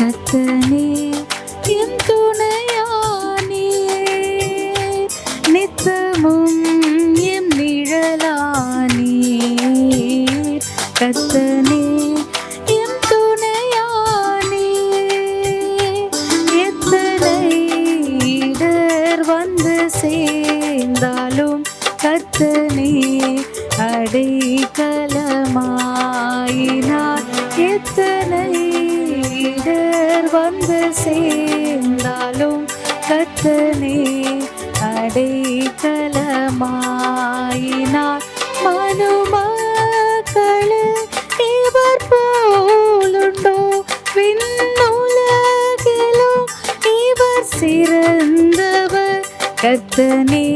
கத்தனே இடர் வந்து சேர்ந்தாலும் கத்தனே அடைக்கலமாயினார். மனுமக்களில் இவர் போலுண்டோ? விண்ணுலகிலும் இவர் சிறந்தவர். கத்தனே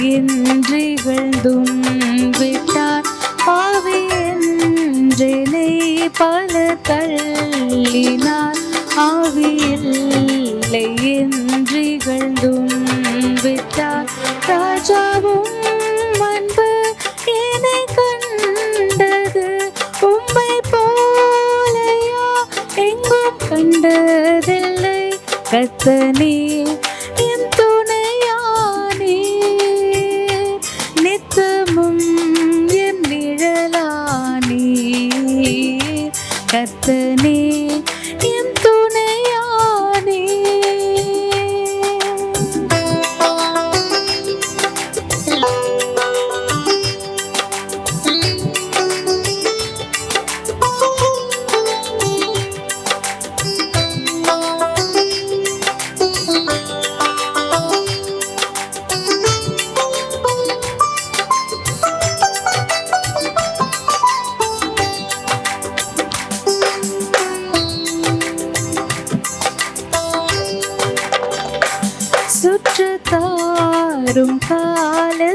என்றிகழ்ந்தும் விட்டார். பாவி என்றெனை பலர் தள்ளினார். ஆவியில்லை என்றிகழ்ந்தும் விட்டார். ராஜாவும் அன்பு என்னை கண்டது. உம்மை போலையா எங்கும் கண்டதில்லை. கத்தனே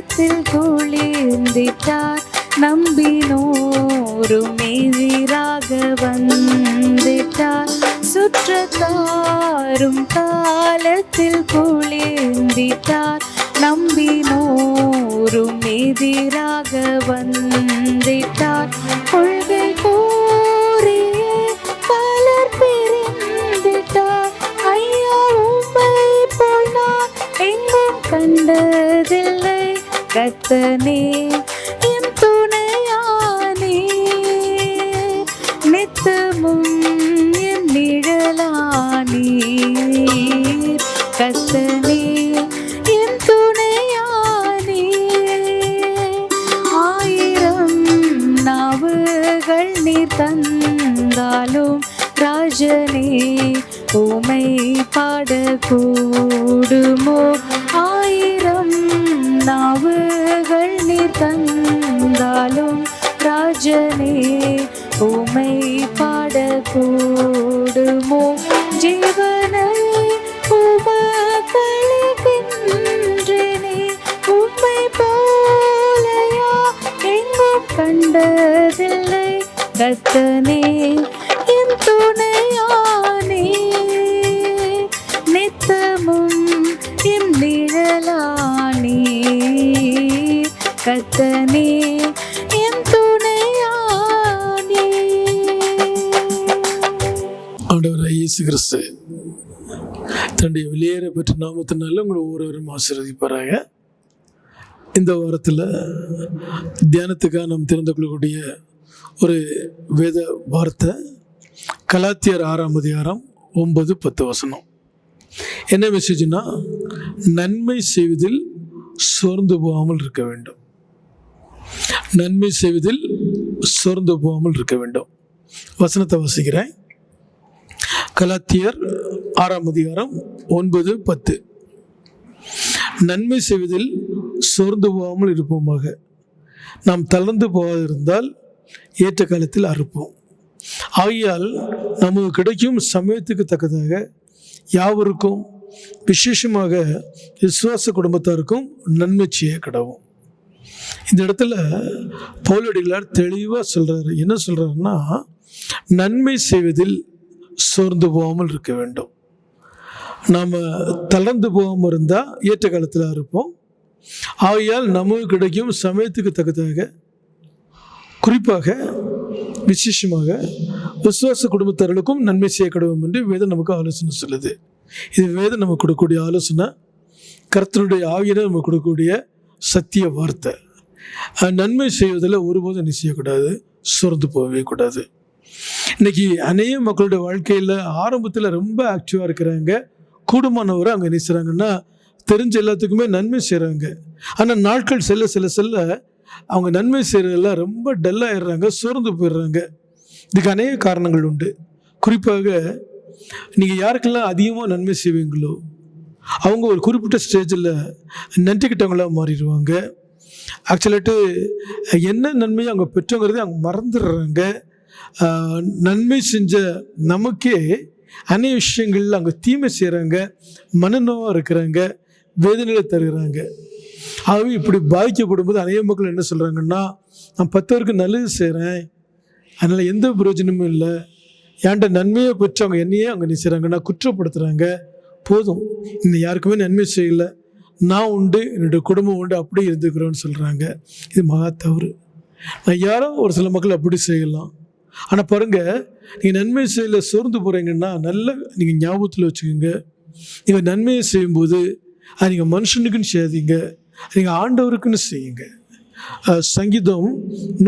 காலத்தில் குளிர்ந்திட்டார் நம்பினோரும் எதிராக வந்திட்டார். சுற்றத்தாரும் காலத்தில் குளிர்ந்திட்டார் நம்பினோரும் எதிராக வந்திட்டார். கத்தனே என் துணையானே. நித்தமும் என் நிழலானே. கத்தனே என் துணையானே. ஆயிரம் நாவுகள் நீ தந்தாலும் ராஜனே உமை பாடக்கூடுமோ? கத்தனே என் துணையானே. ஆண்டவராக இயேசு கிறிஸ்து தன்னுடைய வெளியேற பெற்ற நாமத்தினால உங்களை ஒவ்வொருவரும் ஆசீர்வதிப்பாராக. இந்த வாரத்தில் தியானத்துக்காக நாம் திறந்து கொள்ளக்கூடிய ஒரு வேத வார்த்தை கலாத்தியர் ஆறாம் அதிகாரம் ஒன்பது பத்து வசனம். என்ன மெசேஜ்னா நன்மை செய்வதில் சோர்ந்து போகாமல் இருக்க வேண்டும். நன்மை செய்வதில் சோர்ந்து போகாமல் இருக்க வேண்டும். வசனத்தை வசிக்கிறேன். கலாத்தியர் ஆறாம் அதிகாரம் ஒன்பது பத்து. நன்மை செய்வதில் சோர்ந்து போகாமல் இருப்போமாக. நாம் தளர்ந்து போகாதிருந்தால் ஏற்ற காலத்தில் அறுப்போம். ஆகையால் நமக்கு கிடைக்கும் சமயத்துக்கு தக்கதாக யாவருக்கும் விசேஷமாக விசுவாச குடும்பத்தாருக்கும் நன்மை செய்ய கிடவும் இந்த இடத்துல பவுலடிகளார் தெளிவாக சொல்கிறாரு என்ன சொல்கிறாருன்னா நன்மை செய்வதில் சோர்ந்து போகாமல் இருக்க வேண்டும். நாம் தளர்ந்து போகாமல் இருந்தால் ஏற்ற காலத்தில் இருப்போம். ஆகையால் நமக்கு கிடைக்கும் சமயத்துக்கு தகுதாக குறிப்பாக விசேஷமாக விசுவாச குடும்பத்தார்களுக்கும் நன்மை செய்ய கடவும் என்று வேதம் நமக்கு ஆலோசனை சொல்லுது. இது வேதம் நமக்கு கொடுக்கக்கூடிய ஆலோசனை கர்த்தருடைய ஆவியினர் நமக்கு கொடுக்கக்கூடிய சத்திய வார்த்தை. நன்மை செய்வதில் ஒருபோதும் என்ன செய்யக்கூடாது சுரந்து போகவே கூடாது. இன்னைக்கு அநேக மக்களுடைய வாழ்க்கையில் ஆரம்பத்தில் ரொம்ப ஆக்டிவாக இருக்கிறாங்க கூடுமானவரை அங்கே என்ன செய்கிறாங்கன்னா தெரிஞ்ச எல்லாத்துக்குமே நன்மை செய்கிறாங்க ஆனால் நாட்கள் செல்ல செல்ல செல்ல அவங்க நன்மை செய்கிறதெல்லாம் ரொம்ப டல்லாகிடுறாங்க சோர்ந்து போயிடுறாங்க. இதுக்கு அநேக காரணங்கள் உண்டு. குறிப்பாக நீங்கள் யாருக்கெல்லாம் அதிகமாக நன்மை செய்வீங்களோ அவங்க ஒரு குறிப்பிட்ட ஸ்டேஜில் நன்றிக்கிட்டவங்களாக மாறிடுவாங்க. ஆக்சுவலாட்டு என்ன நன்மையை அவங்க பெற்றோங்கிறதே அவங்க மறந்துடுறாங்க. நன்மை செஞ்ச நமக்கே அநேக விஷயங்களில் அவங்க தீமை செய்கிறாங்க மனநோவாக இருக்கிறாங்க வேதனைகளை தருகிறாங்க. ஆகவே இப்படி பாதிக்கப்படும் போது அநேக மக்கள் என்ன சொல்கிறாங்கன்னா நான் பத்து பேருக்கு நல்லது செய்கிறேன் அதனால் எந்த பிரயோஜனமும் இல்லை. ஏன்ட்ட நன்மையை பெற்று அவங்க என்னையே அவங்க நினைச்சாங்க செய்கிறாங்கன்னா குற்றப்படுத்துகிறாங்க போதும். இன்னும் யாருக்குமே நன்மை செய்யலை. நான் உண்டு என்னுடைய குடும்பம் உண்டு அப்படியே இருந்துக்கிறோன்னு சொல்கிறாங்க இது மகா தவறு. நான் யாரோ ஒரு சில மக்கள் அப்படி செய்யலாம். ஆனால் பாருங்கள் நீங்கள் நன்மை செய்யல சோர்ந்து போகிறீங்கன்னா நல்ல நீங்கள் ஞாபகத்தில் வச்சுக்கோங்க. நீங்கள் நன்மையை செய்யும்போது அது நீங்கள் மனுஷனுக்குன்னு செய்யாதீங்க. நீங்கள் ஆண்டவருக்குன்னு செய்யுங்க. சங்கீதம்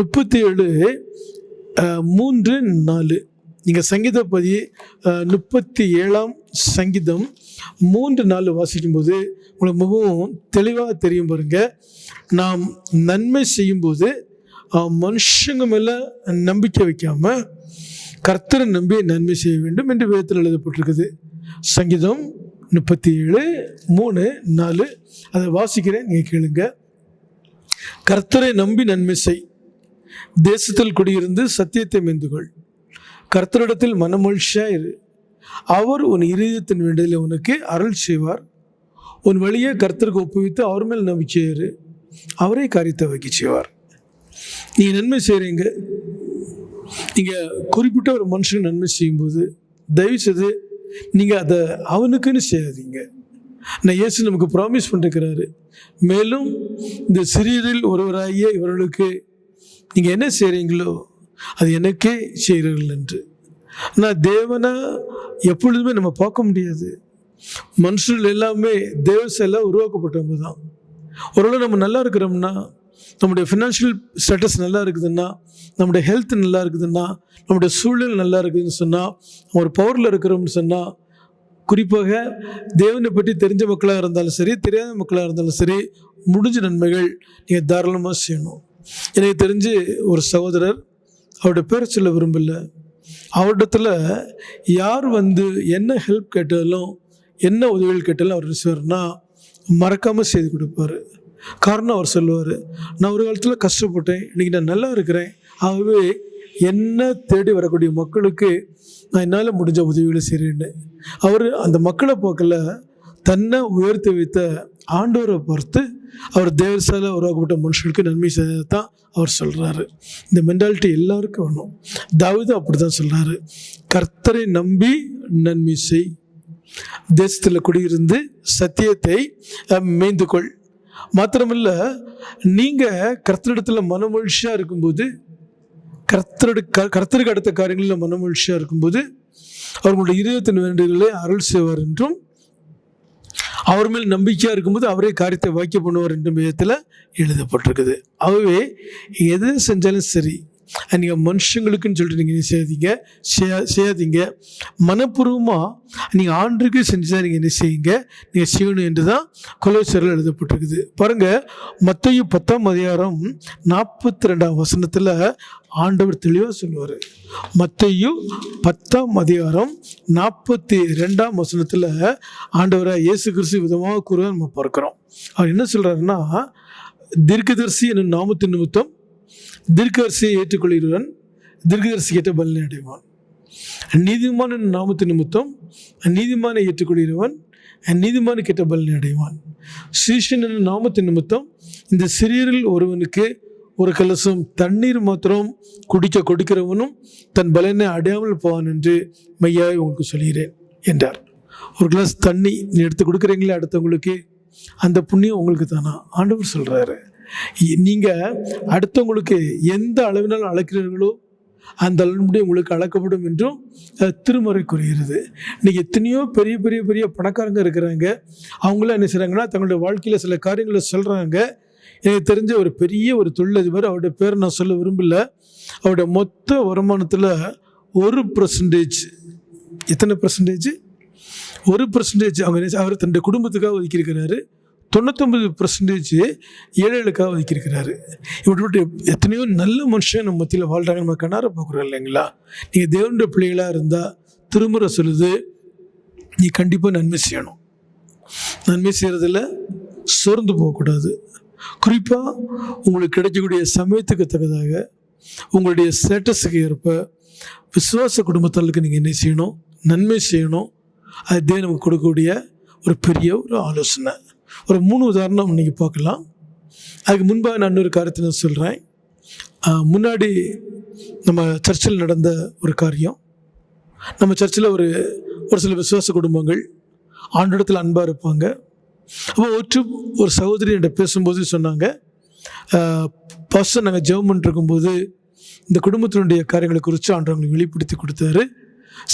முப்பத்தி ஏழு மூன்று நாலு. நீங்கள் சங்கீதப்பதி முப்பத்தி ஏழாம் சங்கீதம் மூன்று நாலு வாசிக்கும்போது உங்களுக்கு மிகவும் தெளிவாக தெரியும் பாருங்க. நாம் நன்மை செய்யும்போது மனுஷங்க மேலே நம்பிக்கை வைக்காமல் கர்த்தரை நம்பி நன்மை செய்ய வேண்டும் என்று வேதத்தில் எழுதப்பட்டிருக்குது. சங்கீதம் முப்பத்தி ஏழு மூணு நாலு அதை வாசிக்கிறேன் நீங்கள் கேளுங்க. கர்த்தரை நம்பி நன்மை செய். தேசத்தில் குடியிருந்து சத்தியத்தை மேந்துகொள் கர்த்தரிடத்தில் மனமொழிஷா இரு. அவர் உன் இருதயத்தின் வேண்டியதில் உனக்கு அருள் செய்வார். உன் வழியை கர்த்தருக்கு ஒப்புவித்து அவர் மேல் நம்பிக்கை அவரே காரியத்தை வைக்க செய்வார். நீங்கள் நன்மை செய்கிறீங்க நீங்கள் குறிப்பிட்ட ஒரு மனுஷனுக்கு நன்மை செய்யும்போது தயவு செய்து நீங்கள் அதை அவனுக்குன்னு செய்யாதீங்க. நான் இயேசு நமக்கு ப்ராமிஸ் பண்ணிருக்கிறாரு. மேலும் இந்த சிறியரில் ஒருவராகிய இவர்களுக்கு நீங்கள் என்ன செய்கிறீங்களோ அது எனக்கே செய்கிறீர்கள் என்று. ஆனால் தேவனை எப்பொழுதுமே நம்ம பார்க்க முடியாது. மனுஷர்கள் எல்லாமே தேவ செயல உருவாக்கப்பட்டவங்க தான் ஓரளவு நம்ம நல்லா இருக்கிறோம்னா நம்முடைய ஃபினான்ஷியல் ஸ்டேட்டஸ் நல்லா இருக்குதுன்னா நம்முடைய ஹெல்த் நல்லா இருக்குதுன்னா நம்முடைய சூழல் நல்லா இருக்குதுன்னு சொன்னால் ஒரு பவரில் இருக்கிறோம்னு சொன்னால் குறிப்பாக தேவனை பற்றி தெரிஞ்ச மக்களாக இருந்தாலும் சரி தெரியாத மக்களாக இருந்தாலும் சரி முடிஞ்ச நன்மைகள் நீங்கள் தாராளமாக செய்யணும். எனக்கு தெரிஞ்சு ஒரு சகோதரர் அவருடைய பேரை சொல்ல விரும்பலை. அவரிடத்துல யார் வந்து என்ன ஹெல்ப் கேட்டாலும் என்ன உதவிகள் கேட்டாலும் அவர் செய்வார்னா மறக்காமல் செய்து கொடுப்பாரு. காரணம் அவர் சொல்லுவார் நான் ஒரு காலத்தில் கஷ்டப்பட்டேன் இன்றைக்கி நான் நல்லா இருக்கிறேன். ஆகவே என்ன தேடி வரக்கூடிய மக்களுக்கு நான் என்னால் முடிஞ்ச உதவிகளை செய்கிறேன்னு அவர் அந்த மக்களை போக்கில் தன்னை உயர்த்தி வைத்த ஆண்டவரை பார்த்து அவர் தேவசால உருவாக்கப்பட்ட மனுஷனுக்கு நன்மை செய்யத்தான் அவர் சொல்கிறாரு இந்த மென்டாலிட்டி எல்லாருக்கும் வேணும். தாவிதம் அப்படி தான் சொல்கிறாரு கர்த்தரை நம்பி நன்மை செய். தேசத்தில் குடியிருந்து சத்தியத்தை மேய்ந்து கொள் மாத்திரமல்ல நீங்கள் கர்த்தரிடத்தில் மனமொழிச்சியாக இருக்கும்போது கர்த்தருடைய க- கர்த்தருக்கு அடுத்த காரியங்களில் மனமொழிச்சியாக இருக்கும்போது அவர்களுடைய இதயத்தின் வேண்டுகளை அருள் செய்வார் என்றும் அவர் மேல் நம்பிக்கையாக இருக்கும்போது அவரே காரியத்தை வாக்கிய பண்ணுவார் என்றும் விதத்தில் எழுதப்பட்டிருக்குது. ஆகவே எது செஞ்சாலும் சரி நீங்கள் மனுஷங்களுக்குன்னு சொல்லிட்டு நீங்கள் என்ன செய்யாதீங்க? செய்யா- செய்யாதீங்க. மனப்பூர்வமாக நீங்கள் ஆண்டுக்கு செஞ்சு தான் நீங்கள் என்ன செய்யுங்க? நீங்கள் செய்யணும் என்று தான் கொலோசரில் எழுதப்பட்டிருக்குது. பாருங்கள் மத்தையும் பத்தாம் அதிகாரம் நாற்பத்தி ரெண்டாம் வசனத்தில் ஆண்டவர் தெளிவாக சொல்லுவார். மத்தையும் பத்தாம் அதிகாரம் நாற்பத்தி ரெண்டாம் வசனத்தில் ஆண்டவரை இயேசு கிறிஸ்து விதமாக கூறுவதை நம்ம பார்க்குறோம். அவர் என்ன சொல்கிறாருன்னா தீர்க்கதரிசி என்னும் நாமத்தின் நிமித்தம் தீர்க்கதரிசியை ஏற்றுக்கொள்கிறவன் தீர்க்கதரிசி கேட்ட பலனை அடைவான் நீதிமான நாமத்தின் நிமித்தம் நீதிமானை ஏற்றுக்கொள்கிறவன் நீதிமான கெட்ட பலனை அடைவான் சீஷன் என்னும் நாமத்தின் நிமித்தம் இந்த சிறியரில் ஒருவனுக்கு ஒரு கலசம் தண்ணீர் மாத்திரம் குடிக்க கொடுக்கிறவனும் தன் பலனை அடையாமல் போவான் என்று மையாய் உங்களுக்கு சொல்கிறேன் என்றார். ஒரு கிளாஸ் தண்ணி நீ எடுத்து கொடுக்குறீங்களே அடுத்தவங்களுக்கு அந்த புண்ணியம் உங்களுக்கு தானா? ஆண்டவர் சொல்கிறாரு நீங்கள் அடுத்தவங்களுக்கு எந்த அளவினால் அழைக்கிறீர்களோ அந்த அளவுடைய உங்களுக்கு அளக்கப்படும் என்றும் அஹ், திருமறை கூறுகிறது. இன்றைக்கி எத்தனையோ பெரிய பெரிய பெரிய பணக்காரங்க இருக்கிறாங்க. அவங்களாம் என்ன செய்கிறாங்கன்னா தங்களுடைய வாழ்க்கையில் சில காரியங்களை சொல்கிறாங்க எனக்கு தெரிஞ்ச ஒரு பெரிய ஒரு தொழிலதிபர் அவருடைய பேர் நான் சொல்ல விரும்பல. அவருடைய மொத்த வருமானத்தில் ஒரு பர்சன்டேஜ் எத்தனை பர்சன்டேஜ் ஒரு பர்சன்டேஜ் அவங்க அவர் தன்னுடைய குடும்பத்துக்காக ஒதுக்கியிருக்கிறாரு. தொண்ணூத்தொம்பது பர்சன்டேஜ் ஏழைகளுக்காக ஒதுக்கியிருக்கிறாரு. இப்படி எத்தனையோ நல்ல மனுஷன் நம்ம மத்தியில் வாழ்கிறாங்க நம்ம கண்ணார பார்க்குறோம் இல்லைங்களா? நீங்கள் தேவனுடைய பிள்ளைகளாக இருந்தால் திருமுறை சொல்லுது. நீ கண்டிப்பாக நன்மை செய்யணும். நன்மை செய்கிறதுல சோர்ந்து போகக்கூடாது. குறிப்பாக உங்களுக்கு கிடைக்கக்கூடிய சமயத்துக்கு தகுதாக உங்களுடைய ஸ்டேட்டஸுக்கு ஏற்ப விசுவாச குடும்பத்தாளுக்கு நீங்கள் என்ன செய்யணும்? நன்மை செய்யணும். அதே நமக்கு கொடுக்கக்கூடிய ஒரு பெரிய ஒரு ஆலோசனை. ஒரு மூணு உதாரணம் இன்றைக்கி பார்க்கலாம். அதுக்கு முன்பாக நான் இன்னொரு காரியத்தை நான் சொல்கிறேன் முன்னாடி நம்ம சர்ச்சில் நடந்த ஒரு காரியம். நம்ம சர்ச்சில் ஒரு ஒரு சில விசுவாச குடும்பங்கள் ஆண்டிடத்தில் அன்பாக இருப்பாங்க. அப்போ ஒற்று ஒரு சகோதரி என்கிட்ட பேசும்போது சொன்னாங்க பர்சன் நாங்கள் ஜெபம் பண்ணிருக்கும்போது இந்த குடும்பத்தினுடைய காரியங்களை குறித்து ஆண்டவங்களுக்கு வெளிப்படுத்தி கொடுத்தாரு.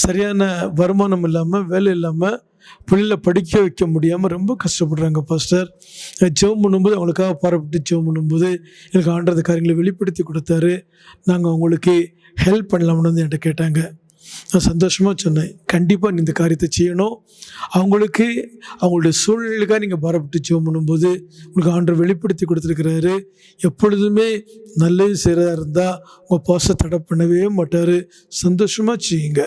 சரியான வருமானம் இல்லாமல் வேலை இல்லாமல் பிள்ளைகளை படிக்க வைக்க முடியாமல் ரொம்ப கஷ்டப்படுறாங்க பாஸ்டர் ஜெபம் பண்ணும்போது அவங்களுக்காக பாரப்பட்டு ஜெபம் பண்ணும்போது எனக்கு ஆண்டது காரியங்களை வெளிப்படுத்தி கொடுத்தாரு. நாங்கள் அவங்களுக்கு ஹெல்ப் பண்ணலாம்னு வந்து என்கிட்ட கேட்டாங்க. நான் சந்தோஷமாக சொன்னேன். கண்டிப்பாக நீ இந்த காரியத்தை செய்யணும். அவங்களுக்கு அவங்களுடைய சூழ்நிலைக்காக நீங்கள் பாரப்பட்டு ஜெபம் பண்ணும்போது உங்களுக்கு ஆண்டவர் வெளிப்படுத்தி கொடுத்துருக்கிறாரு. எப்பொழுதுமே நல்லது செய்கிறதா இருந்தால் உங்கள் பாச தடை பண்ணவே மாட்டார். சந்தோஷமாக செய்யுங்க.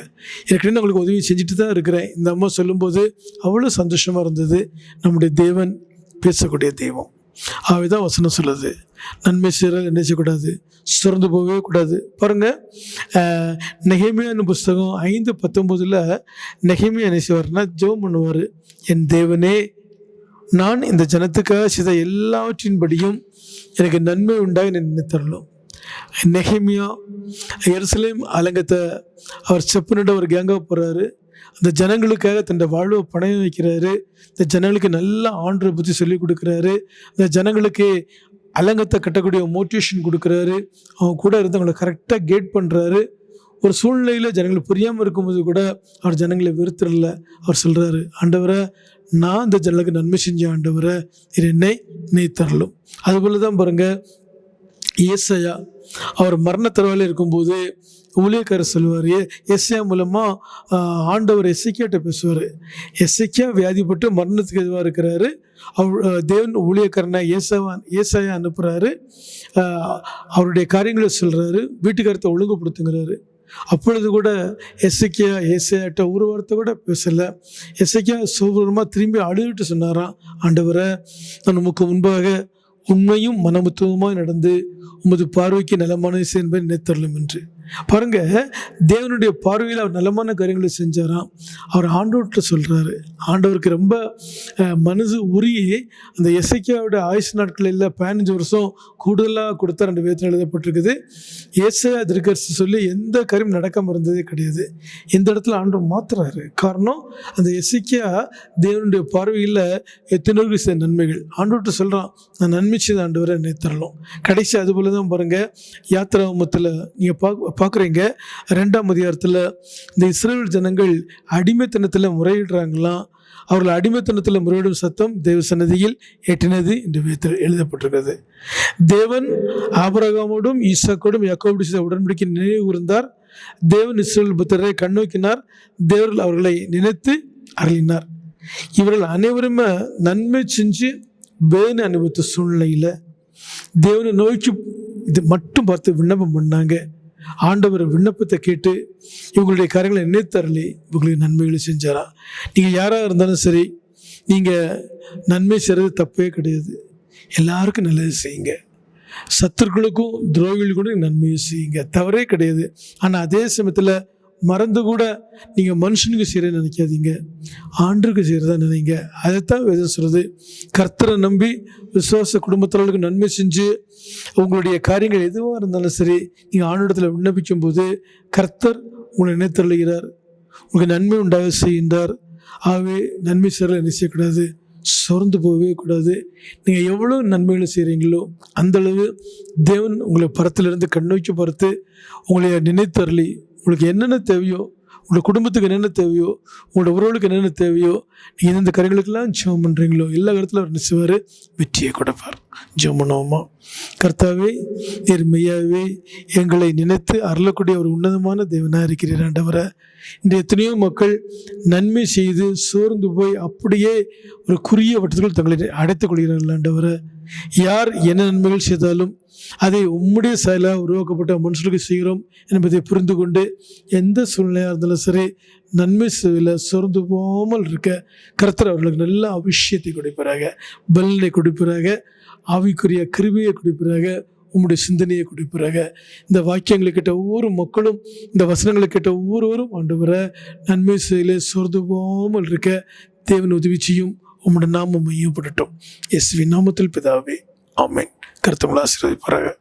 ஏற்கனவே நான் உங்களுக்கு உதவி செஞ்சுட்டு தான் இருக்கிறேன். இந்த அம்மா சொல்லும்போது அவ்வளோ சந்தோஷமாக இருந்தது. நம்முடைய தேவன் பேசக்கூடிய தெய்வம். ஆகவே தான் வசனம் சொல்லுது. நன்மை செய்கிறது என்ன செய்யக்கூடாது? சுரந்து போகவே கூடாது. பாருங்கள் நெகேமியான்னு புஸ்தகம் ஐந்து பத்தொம்போதில் நெகேமியா என்ன செய்வார்னா ஜெபம் பண்ணுவார். என் தேவனே நான் இந்த ஜனத்துக்காக செய்த எல்லாவற்றின்படியும் எனக்கு நன்மை உண்டாக என்னை நினைத்தரலும் நெஹேமியா எருசலேம் அலங்கத்தை அவர் செப்பனிட ஒரு கேங்காக போகிறாரு அந்த ஜனங்களுக்காக தன்னோட வாழ்வை பணையம் வைக்கிறாரு. இந்த ஜனங்களுக்கு நல்ல ஆண்டு பற்றி சொல்லிக் கொடுக்குறாரு. இந்த ஜனங்களுக்கு அலங்கத்தை கட்டக்கூடிய மோட்டிவேஷன் கொடுக்குறாரு. அவங்க கூட இருந்தவங்களை கரெக்டாக கேட் பண்ணுறாரு ஒரு சூழ்நிலையில் ஜனங்களுக்கு புரியாமல் இருக்கும்போது கூட அவர் ஜனங்களை வெறுத்துடல. அவர் சொல்கிறாரு ஆண்டவரை நான் இந்த ஜனங்களுக்கு நன்மை செஞ்ச ஆண்டவரை. இது என்னை நீ தரலும். அதுபோல் தான் பாருங்கள் இயேசையா அவர் மரண தருவாயில் இருக்கும்போது ஊழியக்காரர் சொல்லுவார் ஏ மூலமாக ஆண்டவர் எஸ்ஐக்கியாட்ட பேசுவார். எஸ்ஐக்கியா வியாதிப்பட்டு மரணத்துக்கு எதுவாக இருக்கிறாரு. அவர் தேவன் ஊழியக்காரனை ஏசாவா ஏசாயா அனுப்புகிறாரு அவருடைய காரியங்களை சொல்கிறாரு வீட்டுக்காரத்தை ஒழுங்குபடுத்துங்கிறாரு. அப்பொழுது கூட எஸ்ஐக்கியா ஏசையாட்ட ஒரு வார்த்தை கூட பேசலை. எஸ்ஐக்கியா சோபரமாக திரும்பி அழுதுட்டு சொன்னாராம் ஆண்டவரை நான் நமக்கு முன்பாக உண்மையும் மனமுத்துவமாக நடந்து உமது பார்வைக்கு நலமான என்பதை நினைத்தரலும் என்று. பாருங்க தேவனுடைய பார்வையில் அவர் நலமான காரியங்களை செஞ்சாராம். அவர் ஆண்டவர்கிட்ட சொல்கிறாரு ஆண்டவருக்கு ரொம்ப மனசு உரிய அந்த எசைக்கியாவோட ஆயுசு நாட்கள் இல்லை பதினஞ்சு வருஷம் கூடுதலாக கொடுத்தா ரெண்டு பேர்த்தில் எழுதப்பட்டிருக்குது. ஏசையா திருக்கரிசி சொல்லி எந்த காரியம் நடக்காமல் இருந்ததே கிடையாது. இந்த இடத்துல ஆண்டவர் மாத்துறாரு. காரணம் அந்த எசைக்கியா தேவனுடைய பார்வையில் எத்தனை செய்த நன்மைகள். ஆண்டவர்கிட்ட சொல்கிறான் நான் நன்மை செய்த ஆண்டவரை என்னை தரலாம் கடைசி அதுபோல தான் பாருங்கள் யாத்திராமத்தில் நீங்கள் பார்க்க பார்க்குறீங்க. ரெண்டாம் அதிகாரத்தில் இந்த இஸ்ரேல் ஜனங்கள் அடிமைத்தனத்தில் முறையிடுறாங்களாம் அவர்கள் அடிமைத்தனத்தில் முறையிடும் சத்தம் தேவ சன்னதியில் எட்டினது என்று எழுதப்பட்டிருக்கிறது. தேவன் ஆபரகாமோடும் ஈசாக்கோடும் யாக்கோபோடு செய்த உடன்படிக்கை நினைவு கூர்ந்தார். தேவன் இஸ்ரேல் புத்தரை கண்ணோக்கினார் தேவர்கள் அவர்களை நினைத்து அருளினார். இவர்கள் அனைவருமே நன்மை செஞ்சு வேணு அனுபவித்த சூழ்நிலையில் தேவனை நோக்கி இது மட்டும் பார்த்து விண்ணப்பம் பண்ணாங்க. ஆண்டவர் விண்ணப்பத்தை கேட்டு இவங்களுடைய காரியங்களை நினைத்தரலி இவங்களுக்கு நன்மைகளை செஞ்சாராம் நீங்கள் யாராக இருந்தாலும் சரி நீங்கள் நன்மை செய்கிறது தப்பே கிடையாது. எல்லாருக்கும் நல்லது செய்யுங்க. சத்துருக்களுக்கும் துரோகிகளுக்கும் நன்மையை செய்யுங்க. தவறே கிடையாது. ஆனால் அதே சமயத்தில் மறந்து கூட நீங்கள் மனுஷனுக்கு செய்கிறேன்னு நினைக்காதீங்க. ஆண்டுக்கு செய்கிறதா நினைங்க. அதைத்தான் வேதம் சொல்கிறது கர்த்தரை நம்பி விசுவாச குடும்பத்தினர்களுக்கு நன்மை செஞ்சு உங்களுடைய காரியங்கள் எதுவாக இருந்தாலும் சரி நீங்கள் ஆண்டிடத்தில் விண்ணப்பிக்கும் போது கர்த்தர் உங்களை நினைத்தருளுகிறார். உங்களுக்கு நன்மை உண்டாக செய்கின்றார். ஆகவே நன்மை செய்கிற என்ன செய்யக்கூடாது? சோர்ந்து போகவே கூடாது. நீங்கள் எவ்வளோ நன்மைகளை செய்கிறீங்களோ அந்த அளவு தேவன் உங்களை பரத்திலிருந்து கண்ணோக்கி பார்த்து உங்களை நினைத்தருளி. உங்களுக்கு என்னென்ன தேவையோ உங்களோட குடும்பத்துக்கு என்னென்ன தேவையோ உங்களோட உறவுகளுக்கு என்னென்ன தேவையோ நீங்கள் எந்தெந்த காரியங்களுக்கெல்லாம் ஜெபம் பண்ணுறீங்களோ எல்லா இடத்துல அவர் நினைச்சுவார் வெற்றியை கொடுப்பார். ஜெபம் பண்ணுவோமா? கர்த்தாவே நீர் மெய்யாவே எங்களை நினைத்து அருளக்கூடிய ஒரு உன்னதமான தேவனாக இருக்கிறீர் ஆண்டவரை. இன்று எத்தனையோ மக்கள் நன்மை செய்து சோர்ந்து போய் அப்படியே ஒரு குறுகிய வட்டத்துக்குள் தங்களை அடைத்துக் கொள்கிறார்கள் ஆண்டவரை. யார் என்ன நன்மைகள் செய்தாலும் அதை உம்முடைய செயலாக உருவாக்கப்பட்ட மனுஷனுக்கு செய்கிறோம் என்பதை புரிந்து கொண்டு எந்த சூழ்நிலையாக இருந்தாலும் சரி நன்மை செய்யல சோர்ந்து போகாமல் இருக்க கர்த்தர் அவர்களுக்கு நல்ல அபிஷேகத்தை கொடுப்பாராக பலனை கொடுப்பாராக. ஆவிக்குரிய கிருபியை கொடுப்பாராக உம்முடைய சிந்தனையை கொடுப்பாராக இந்த வாக்கியங்களை ஒவ்வொரு மக்களும் இந்த வசனங்களை கேட்ட ஒவ்வொருவரும் வர நன்மை செயல சோர்ந்து போகாமல் இருக்க தேவன் உதவி செய்யும். உம்முடைய நாமம் மையப்படட்டும். எஸ்வி நாமத்தில் பிதாவே ஆமேன். கருத்தவங்களை ஆசீர்வதிப்பாராக.